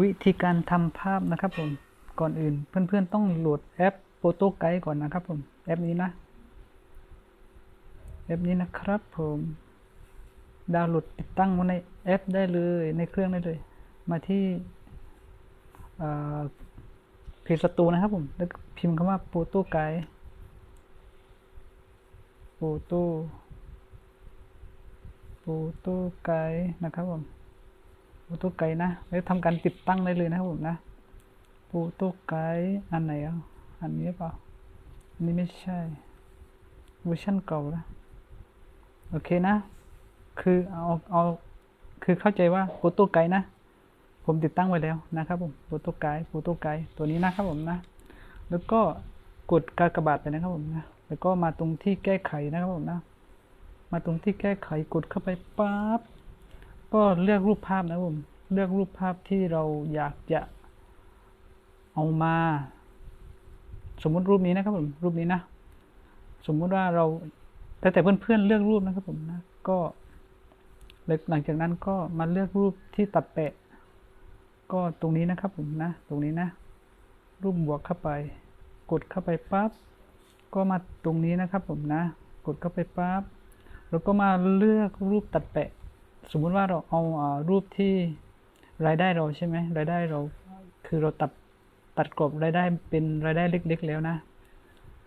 วิธีการทำภาพนะครับผม ก่อนอื่นเพื่อนๆต้องโหลดแอป Photo Guide ก่อนนะครับผม แอปนี้นะ แอปนี้นะครับผม ดาวน์โหลดติดตั้งไว้ในแอปได้เลยในเครื่องได้เลย มาที่เพจสตูนะครับผม แล้วพิมพ์คำว่า Photo Guide Photo Photo Guide นะครับผม โฟโต้ไกด์นะแล้วทำการติดตั้งได้เลยนะครับผมนะโฟโต้ไกด์อันไหนอะอันนี้เปล่าอันนี้ไม่ใช่เวอร์ชันเก่าแล้วโอเคนะ คือเอาเอาคือเข้าใจว่าโฟโต้ไกด์นะ ผมติดตั้งไว้แล้วนะครับผมโฟโต้ไกด์โฟโต้ไกด์ตัวนี้นะครับผมนะ แล้วก็กดกากบาทไปนะครับผมนะ แล้วก็มาตรงที่แก้ไขนะครับผมนะ มาตรงที่แก้ไขกดเข้าไปปั๊บ ก็เลือกรูปภาพนะครับผมเลือกรูปภาพที่เราอยากจะเอามา สมมุติรูปนี้นะครับผมรูปนี้นะ สมมุติว่าเราแต่แต่เพื่อนๆเลือกรูปนะครับผมนะก็หลังจากนั้นก็มาเลือกรูปที่ตัดแปะ ก็ตรงนี้นะครับผมนะ ตรงนี้นะ รูปบวกเข้าไป กดเข้าไปปั๊บก็มาตรงนี้นะครับผมนะ กดเข้าไปปั๊บแล้วก็มาเลือกรูปตัดแปะ สมมุติว่าเราเอารูปที่รายได้เราใช่ไหมรายได้เราคือเราตัดตัดกรอบรายได้เป็นรายได้เล็ก ๆ แล้วนะ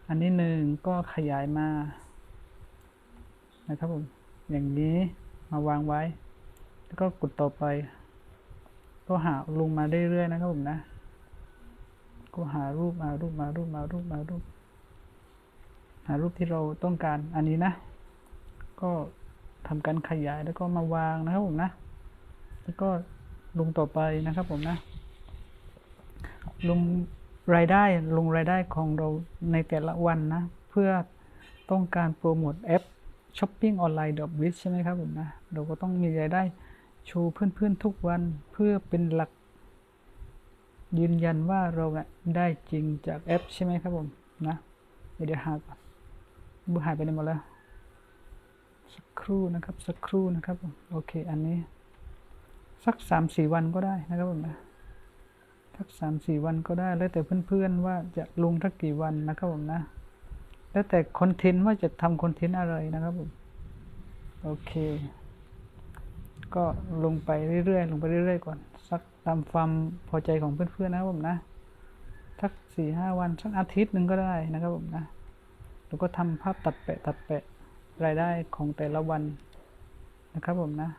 อันนี้หนึ่งก็ขยายมา นะครับผม อย่างนี้มาวางไว้ แล้วก็กดต่อไป ก็หาลงมาเรื่อยๆนะครับผมนะ ก็หารูปมารูปมารูปมารูปมารูป หารูปที่เราต้องการอันนี้นะ ก็ ทำการขยายแล้วก็มาวางนะครับผมนะ แล้วก็ลงต่อไปนะครับผมนะ ลงรายได้ลงรายได้ของเราในแต่ละวันนะ เพื่อต้องการโปรโมทแอปช้อปปิ้งออนไลน์ดอบวิชใช่ไหมครับผมนะ เราก็ต้องมีรายได้โชว์เพื่อนๆทุกวันเพื่อเป็นหลัก ยืนยันว่าเราได้จริงจากแอปใช่ไหมครับผมนะ เดี๋ยวหาก่อนบูหายไปไหนหมดแล้ว สักครู่นะครับ สักครู่นะครับ โอเค อันนี้ สักสามสี่วันก็ได้นะครับผมนะสักสามสี่วันก็ได้ แล้วแต่เพื่อนๆว่าจะลงทักกี่วันนะครับผมนะ แล้วแต่คอนเทนต์ว่าจะทำคอนเทนต์อะไรนะครับผม โอเค ก็ลงไปเรื่อยๆ ลงไปเรื่อยๆ ก่อน สักตามความพอใจของเพื่อนๆนะครับผมนะสักสี่ห้าวันสักอาทิตย์หนึ่งก็ได้นะครับผมนะ แล้วก็ทำภาพตัดแปะตัดแปะ รายได้ของแต่ละวันนะครับผมนะ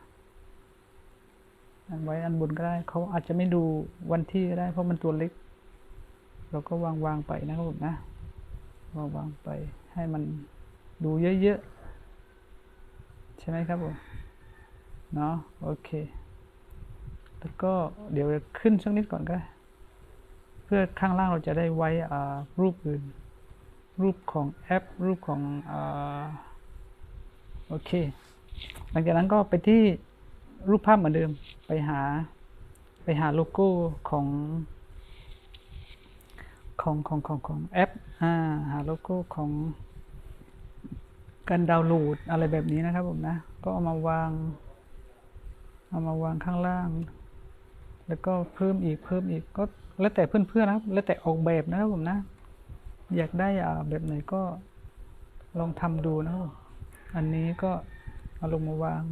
อันไว้อันบนก็ได้เขาอาจจะไม่ดูวันที่ก็ได้ เพราะมันตัวเล็ก เราก็วางวางไปนะครับผมนะวางวางไปให้มันดูเยอะๆ ใช่ไหมครับผมเนาะโอเค แล้วก็เดี๋ยวขึ้นสักนิดก่อนก็ได้ เพื่อข้างล่างเราจะได้ไว้อ่ารูปอื่น รูปของแอป รูปของอ่า โอเค หลังจากนั้นก็ไปที่รูปภาพเหมือนเดิมไปหาไปหาโลโก้ของของของของของแอปอ่าหาโลโก้ของการดาวน์โหลดอะไรแบบนี้นะครับผมนะ ก็เอามาวาง เอามาวางข้างล่าง แล้วก็เพิ่มอีกเพิ่มอีกก็แล้วแต่เพื่อนๆนะครับ แล้วแต่ออกแบบนะครับผมนะ อยากได้อ่าแบบไหนก็ลองทำดูนะครับ อันนี้ก็เอาลงมาวาง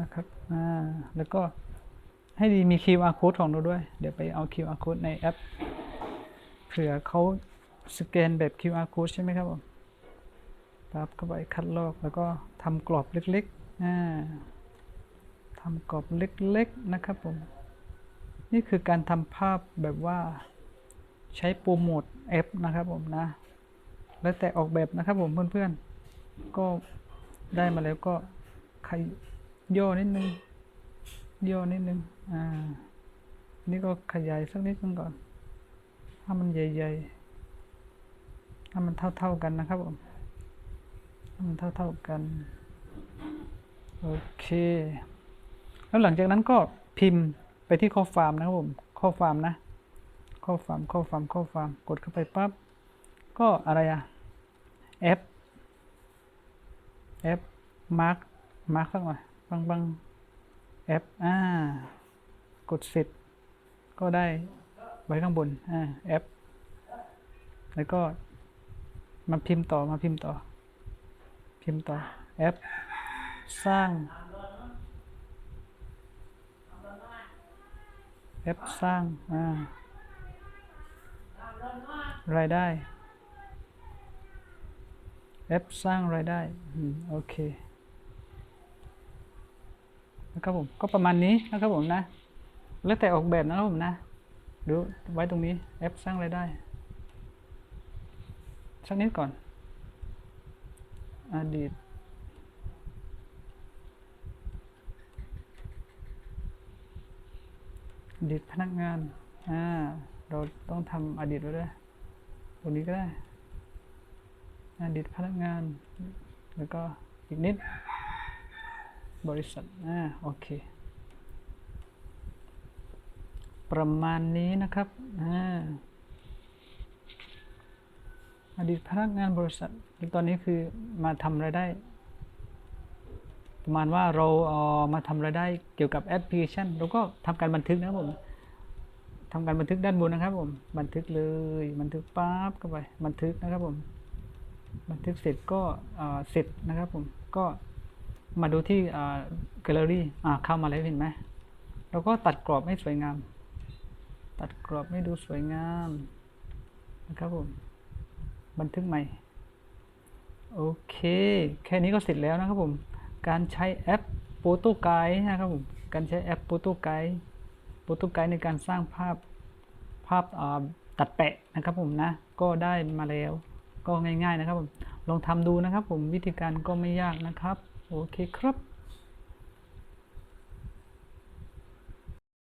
นะครับอ่าแล้วก็ให้ดีมี QR code ของเราด้วย เดี๋ยวไปเอา QR code ในแอป เผื่อเขาสแกนแบบ QR code ใช่ไหมครับผมปั๊บเข้าไปคัดลอกแล้วก็ทำกรอบเล็กๆอ่าทำกรอบเล็กๆนะครับผม นี่คือการทำภาพแบบว่าใช้โปรโมทแอปนะครับผมนะ แล้วแต่ออกแบบนะครับผมเพื่อนๆ ก็ได้มาแล้วก็ขยย่อนิดนึงย่อนิดนึงอ่า นี่ก็ขยายสักนิดนึงก่อนถ้ามันใหญ่ๆถ้ามันเท่าๆกันนะครับผมถ้ามันเท่าๆกันโอเค แล้วหลังจากนั้นก็พิมพ์ไปที่ข้อความนะครับผม ข้อความนะ ข้อความข้อความข้อความกดเข้าไปปั๊บ ก็อะไรอะแอป แอปมาร์กมาร์กสักหน่อยบางบางแอปอ่ากดเสร็จ ก็ได้ไว้ข้างบนอ่าแอป แล้วก็มาพิมพ์ต่อมาพิมพ์ต่อ พิมพ์ต่อแอป สร้าง แอปสร้างอ่ารายได้ แอปสร้างรายได้โอเคนะครับผมก็ประมาณนี้นะครับผมนะแล้วแต่ออกแบบนะครับผมนะดูไว้ตรงนี้แอปสร้างรายได้สักนิดก่อน อดีตอดีตพนักงานอ่าเราต้องทำอดีตไว้ด้วยตรงนี้ก็ได้ อดีตพนักงาน แล้วก็อีกนิด บริษัท อ่า โอเค ประมาณนี้นะครับ อ่า อดีตพนักงานบริษัท ตอนนี้คือมาทำรายได้ ประมาณว่าเราเอ่อมาทำรายได้เกี่ยวกับแอปพลิเคชันเราก็ทำการบันทึกนะครับผมทำการบันทึกด้านบนนะครับผม บันทึกเลย บันทึกปั๊บเข้าไป บันทึกนะครับผม บันทึกเสร็จก็เสร็จนะครับผมก็มาดูที่แกลเลอรี่าเข้ามาแล้วเห็นไหมเราก็ตัดกรอบให้สวยงาม ตัดกรอบให้ดูสวยงามนะครับผมบันทึกใหม่โอเค แค่นี้ก็เสร็จแล้วนะครับผม การใช้แอป Photo Guide นะครับผม การใช้แอป Photo Guide Photo Guide ในการสร้างภาพภาพตัดแปะนะครับผมนะ ก็ได้มาแล้ว ก็ง่าย ๆนะครับผมลองทำดูนะครับ ผมวิธีการก็ไม่ยากนะครับ โอเคครับ